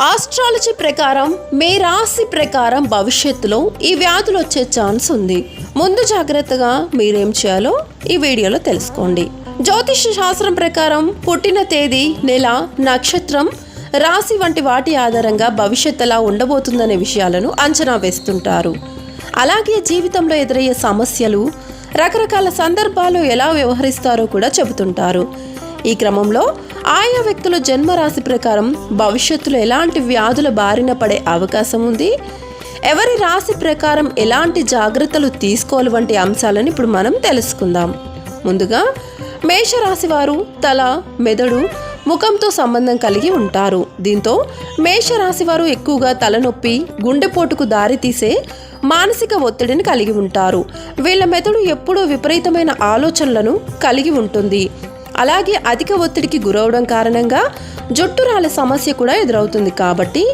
Astrology ప్రకారం మే రాశి ప్రకారం భవిష్యత్తులో ఈ వ్యాధులు వచ్చే ఛాన్స్ ఉంది. ముందు జాగ్రత్తగా మీరేం చేయాలో ఈ వీడియోలో తెలుసుకోండి. జ్యోతిష శాస్త్రం ప్రకారం పుట్టిన తేదీ నెల నక్షత్రం రాశి వంటి వాటి ఆధారంగా భవిష్యత్ ఎలా ఉండబోతుందనే విషయాలను అంచనా వేస్తుంటారు. అలాగే జీవితంలో ఎదురయ్యే సమస్యలు రకరకాల సందర్భాలు ఎలా వ్యవహరిస్తారో కూడా చెబుతుంటారు. ఈ క్రమంలో ఆయా వ్యక్తుల జన్మరాశి ప్రకారం భవిష్యత్తులో ఎలాంటి వ్యాధుల బారిన పడే అవకాశం ఉంది? ఎవరి రాశి ప్రకారం ఎలాంటి జాగ్రత్తలు తీసుకోవాలి వంటి అంశాలను ఇప్పుడు మనం తెలుసుకుందాం. ముందుగా మేషరాశి వారు తల మెదడు ముఖంతో సంబంధం కలిగి ఉంటారు. దీంతో మేషరాశి వారు ఎక్కువగా తలనొప్పి గుండెపోటుకు దారితీసే మానసిక ఒత్తిడిని కలిగి ఉంటారు. వీళ్ళ మెదడు ఎప్పుడూ విపరీతమైన ఆలోచనలను కలిగి ఉంటుంది. అలాగే అధిక ఒత్తిడికి గురవడం కారణంగా జుట్టు రాళ్ళ సమస్య కూడా ఎదురవుతుంది కాబట్టి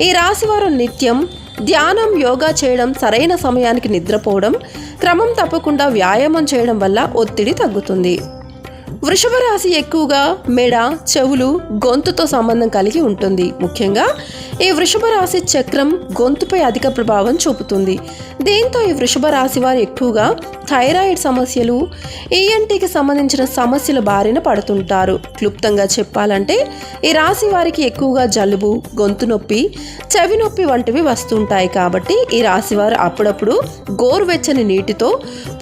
ఈ రాశివారు నిత్యం ధ్యానం యోగా చేయడం సరైన సమయానికి నిద్రపోవడం క్రమం తప్పకుండా వ్యాయామం చేయడం వల్ల ఒత్తిడి తగ్గుతుంది. వృషభ రాశి ఎక్కువగా మెడ చెవులు గొంతుతో సంబంధం కలిగి ఉంటుంది. ముఖ్యంగా ఈ వృషభ రాశి చక్రం గొంతుపై అధిక ప్రభావం చూపుతుంది. దీంతో ఈ వృషభ రాశి వారు ఎక్కువగా థైరాయిడ్ సమస్యలు ఈఎన్టీకి సంబంధించిన సమస్యల బారిన పడుతుంటారు. క్లుప్తంగా చెప్పాలంటే ఈ రాశి వారికి ఎక్కువగా జలుబు గొంతు నొప్పి చెవి నొప్పి వంటివి వస్తుంటాయి కాబట్టి ఈ రాశి వారు అప్పుడప్పుడు గోరువెచ్చని నీటితో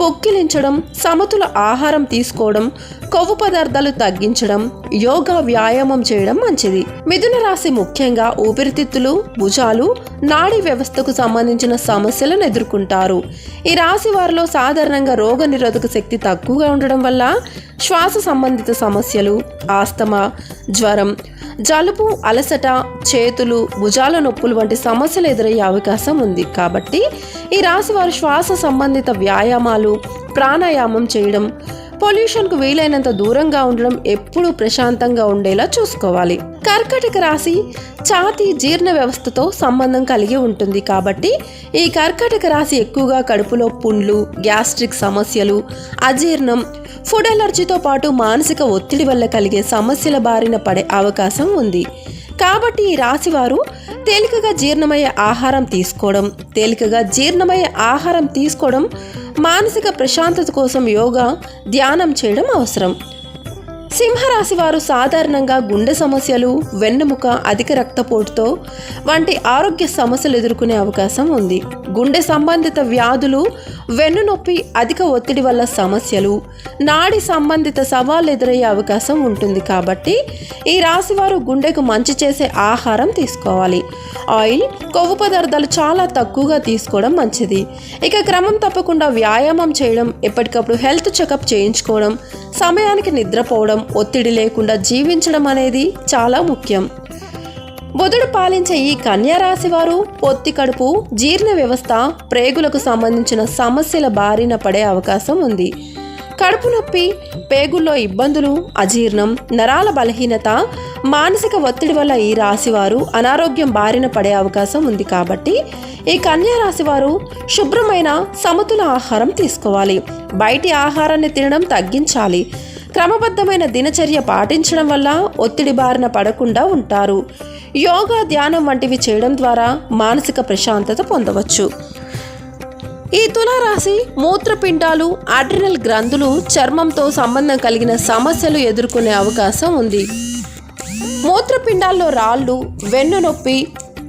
పొక్కిలించడం సమతుల ఆహారం తీసుకోవడం కొవ్వు పదార్థాలు తగ్గించడం యోగా వ్యాయామం చేయడం మంచిది. మిథున రాశి ముఖ్యంగా ఊపిరితిత్తులు భుజాలు నాడీ వ్యవస్థకు సంబంధించిన సమస్యలను ఎదుర్కొంటారు. ఈ రాశి వారిలో సాధారణంగా రోగ నిరోధక శక్తి తక్కువగా ఉండడం వల్ల శ్వాస సంబంధిత సమస్యలు ఆస్తమా జ్వరం జలుబు అలసట చేతులు భుజాల నొప్పులు వంటి సమస్యలు ఎదురయ్యే అవకాశం ఉంది. కాబట్టి ఈ రాశి వారు శ్వాస సంబంధిత వ్యాయామాలు ప్రాణాయామం చేయడం పొల్యూషన్కు వీలైనంత దూరంగా ఉండడం ఎప్పుడూ ప్రశాంతంగా ఉండేలా చూసుకోవాలి. కర్కటక రాశి ఛాతీ జీర్ణ వ్యవస్థతో సంబంధం కలిగి ఉంటుంది కాబట్టి ఈ కర్కటక రాశి ఎక్కువగా కడుపులో పుండ్లు గ్యాస్ట్రిక్ సమస్యలు అజీర్ణం ఫుడ్ ఎలర్జీతో పాటు మానసిక ఒత్తిడి వల్ల కలిగే సమస్యల బారిన పడే అవకాశం ఉంది. కాబట్టి ఈ రాశివారు తేలికగా జీర్ణమయ్యే ఆహారం తీసుకోవడం తేలికగా జీర్ణమయ్యే ఆహారం తీసుకోవడం మానసిక ప్రశాంతత కోసం యోగా ధ్యానం చేయడం అవసరం. సింహరాశి వారు సాధారణంగా గుండె సమస్యలు వెన్నెముక అధిక రక్తపోటుతో వంటి ఆరోగ్య సమస్యలు ఎదుర్కొనే అవకాశం ఉంది. గుండె సంబంధిత వ్యాధులు వెన్నునొప్పి అధిక ఒత్తిడి వల్ల సమస్యలు నాడి సంబంధిత సవాళ్ళు ఎదురయ్యే అవకాశం ఉంటుంది కాబట్టి ఈ రాశి వారు గుండెకు మంచి చేసే ఆహారం తీసుకోవాలి. ఆయిల్ కొవ్వు పదార్థాలు చాలా తక్కువగా తీసుకోవడం మంచిది. ఇక క్రమం తప్పకుండా వ్యాయామం చేయడం ఎప్పటికప్పుడు హెల్త్ చెకప్ చేయించుకోవడం సమయానికి నిద్రపోవడం ఒత్తిడి లేకుండా జీవించడం అనేది చాలా ముఖ్యం. బుధుడు పాలించే ఈ కన్యారాశి వారు పొత్తి కడుపు జీర్ణ వ్యవస్థ ప్రేగులకు సంబంధించిన సమస్యల బారిన పడే అవకాశం ఉంది. కడుపు నొప్పి పేగుల్లో ఇబ్బందులు అజీర్ణం నరాల బలహీనత మానసిక ఒత్తిడి వల్ల ఈ రాశివారు అనారోగ్యం బారిన పడే అవకాశం ఉంది కాబట్టి ఈ కన్యా రాశివారు శుభ్రమైన సమతుల ఆహారం తీసుకోవాలి. బయటి ఆహారాన్ని తినడం తగ్గించాలి. క్రమబద్ధమైన దినచర్య పాటించడం వల్ల ఒత్తిడి బారిన పడకుండా ఉంటారు. యోగా ధ్యానం వంటివి చేయడం ద్వారా మానసిక ప్రశాంతత పొందవచ్చు. ఈ తులారాశి మూత్రపిండాలు అడ్రినల్ గ్రంథులు చర్మంతో సంబంధం కలిగిన సమస్యలు ఎదుర్కొనే అవకాశం ఉంది. మూత్రపిండాల్లో రాళ్ళు వెన్ను నొప్పి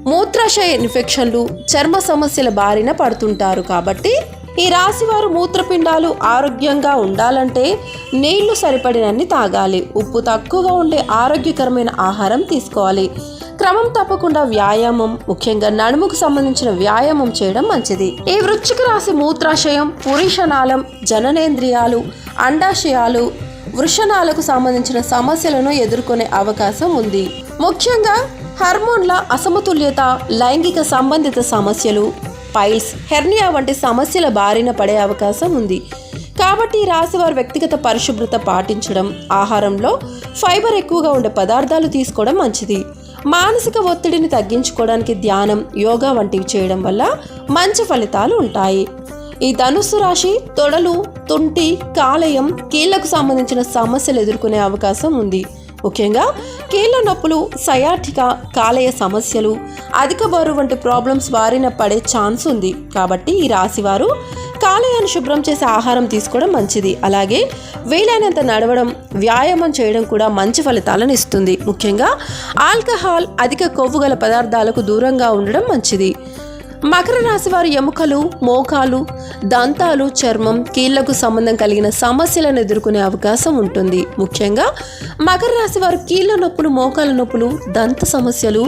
మూత్రాశయ ఇన్ఫెక్షన్లు చర్మ సమస్యల బారిన పడుతుంటారు కాబట్టి ఈ రాశివారు మూత్రపిండాలు ఆరోగ్యంగా ఉండాలంటే నీళ్ళు సరిపడినన్ని తాగాలి. ఉప్పు తక్కువగా ఉండే ఆరోగ్యకరమైన ఆహారం తీసుకోవాలి. క్రమం తప్పకుండా వ్యాయామం ముఖ్యంగా నడుముకు సంబంధించిన వ్యాయామం చేయడం మంచిది. ఈ వృచ్చిక రాశి మూత్రాశయం పురుషనాళం జననేంద్రియాలు అండాశయాలు వృషణాలకు సంబంధించిన సమస్యలను ఎదుర్కొనే అవకాశం ఉంది. ముఖ్యంగా హార్మోన్ల అసమతుల్యత లైంగిక సంబంధిత సమస్యలు పైల్స్ హెర్నియా వంటి సమస్యల బారిన పడే అవకాశం ఉంది. కాబట్టి రాశివారు వ్యక్తిగత పరిశుభ్రత పాటించడం ఆహారంలో ఫైబర్ ఎక్కువగా ఉండే పదార్థాలు తీసుకోవడం మంచిది. మానసిక ఒత్తిడిని తగ్గించుకోవడానికి ధ్యానం యోగా వంటివి చేయడం వల్ల మంచి ఫలితాలు ఉంటాయి. ఈ ధనుస్సు రాశి తొడలు తుంటి కాలేయం కీళ్ళకు సంబంధించిన సమస్యలు ఎదుర్కొనే అవకాశం ఉంది. ముఖ్యంగా కీళ్ళ నొప్పులు సయాటిక కాలేయ సమస్యలు అధిక బరువు వంటి ప్రాబ్లమ్స్ బారిన పడే ఛాన్స్ ఉంది. కాబట్టి ఈ రాశివారు కాలేయాన్ని శుభ్రం చేసే ఆహారం తీసుకోవడం మంచిది. అలాగే వీలైనంత నడవడం వ్యాయామం చేయడం కూడా మంచి ఫలితాలను ఇస్తుంది. ముఖ్యంగా ఆల్కహాల్ అధిక కొవ్వు గల పదార్థాలకు దూరంగా ఉండడం మంచిది. మకర రాశి వారి ఎముకలు మోకాలు దంతాలు చర్మం కీళ్ళకు సంబంధం కలిగిన సమస్యలను ఎదుర్కొనే అవకాశం ఉంటుంది. ముఖ్యంగా మకర రాశి వారు కీళ్ళ నొప్పులు మోకాల నొప్పులు దంత సమస్యలు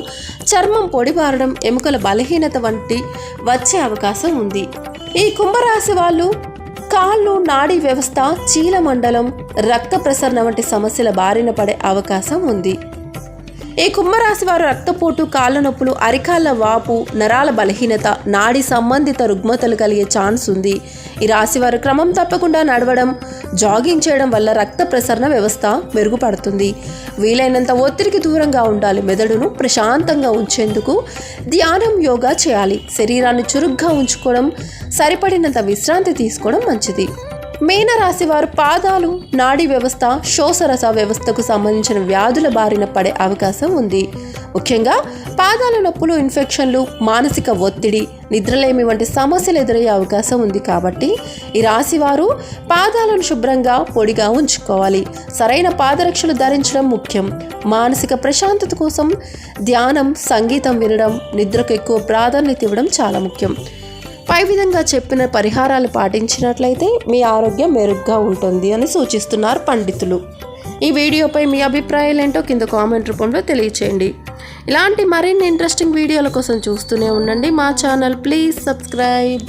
చర్మం పొడిబారడం ఎముకల బలహీనత వంటి వచ్చే అవకాశం ఉంది. ఈ కుంభరాశి వాళ్ళు కాళ్ళు నాడీ వ్యవస్థ చీల మండలం రక్త ప్రసరణ వంటి సమస్యల బారిన పడే అవకాశం ఉంది. ఈ కుంభరాశి వారు రక్తపోటు కాళ్ళ నొప్పులు అరికాళ్ళ వాపు నరాల బలహీనత నాడి సంబంధిత రుగ్మతలు కలిగే ఛాన్స్ ఉంది. ఈ రాశి వారు క్రమం తప్పకుండా నడవడం జాగింగ్ చేయడం వల్ల రక్త ప్రసరణ వ్యవస్థ మెరుగుపడుతుంది. వీలైనంత ఒత్తిడికి దూరంగా ఉండాలి. మెదడును ప్రశాంతంగా ఉంచేందుకు ధ్యానం యోగా చేయాలి. శరీరాన్ని చురుగ్గా ఉంచుకోవడం సరిపడినంత విశ్రాంతి తీసుకోవడం మంచిది. మీనరాశి వారు పాదాలు నాడీ వ్యవస్థ శోసరస వ్యవస్థకు సంబంధించిన వ్యాధుల బారిన పడే అవకాశం ఉంది. ముఖ్యంగా పాదాల నొప్పులు ఇన్ఫెక్షన్లు మానసిక ఒత్తిడి నిద్రలేమి వంటి సమస్యలు ఎదురయ్యే అవకాశం ఉంది కాబట్టి ఈ రాశి వారు పాదాలను శుభ్రంగా పొడిగా ఉంచుకోవాలి. సరైన పాదరక్షలు ధరించడం ముఖ్యం. మానసిక ప్రశాంతత కోసం ధ్యానం సంగీతం వినడం నిద్రకు ఎక్కువ ప్రాధాన్యత ఇవ్వడం చాలా ముఖ్యం. పై విధంగా చెప్పిన పరిహారాలు పాటించినట్లయితే మీ ఆరోగ్యం మెరుగ్గా ఉంటుంది అని సూచిస్తున్నారు పండితులు. ఈ వీడియోపై మీ అభిప్రాయాలు ఏంటో కింద కామెంట్ రూపంలో తెలియచేయండి. ఇలాంటి మరిన్ని ఇంట్రెస్టింగ్ వీడియోల కోసం చూస్తూనే ఉండండి. మా ఛానల్ ప్లీజ్ సబ్స్క్రైబ్.